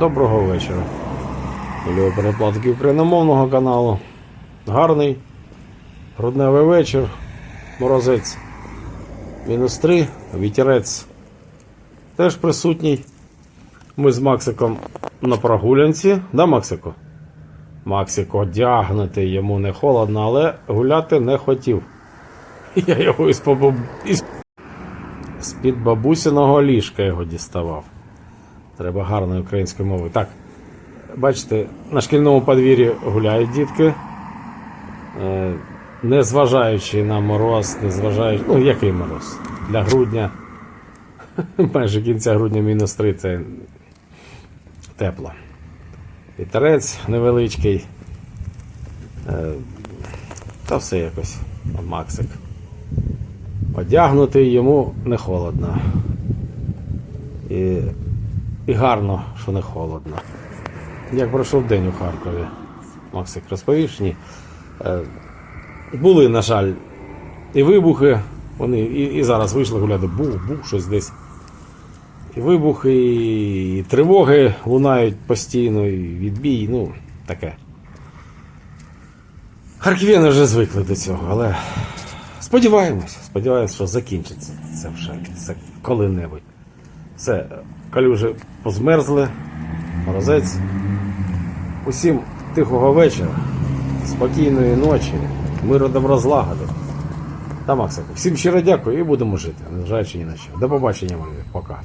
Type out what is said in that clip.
Доброго вечора. Любі переплатки україномовного каналу. Гарний грудневий вечір. Морозець. Мінус 3, вітерець теж присутній. Ми з Максиком на прогулянці. Да, Максико? Максико одягнутий, йому не холодно, але гуляти не хотів. Я його із побу... із... з-під бабусиного ліжка його діставав. Треба гарною українською мовою. Так, бачите, на шкільному подвір'ї гуляють дітки. Е, Незважаючи на мороз, незважаючи. Ну, який мороз? Для грудня. Майже кінця грудня мінус 3 це тепло. Вітерець невеличкий. Е, Та все якось. Максик. Одягнутий йому не холодно. І, і гарно, що не холодно. Як пройшов день у Харкові? Максик, розповіш? Ні. Е, були, на жаль, і вибухи. Вони і, і зараз вийшли гуляти. Бух, бух, щось десь. І вибухи, і, і тривоги лунають постійно, і відбій, ну, таке. Харків'яни вже звикли до цього, але сподіваємось, сподіваємось, що закінчиться це вже це коли-небудь. Все, калюжі позмерзли, морозець. Усім тихого вечора, спокійної ночі, миру добра злагоди. Та Максику, всім щиро дякую і будемо жити, незважаючи ні на що. До побачення, мої. Пока.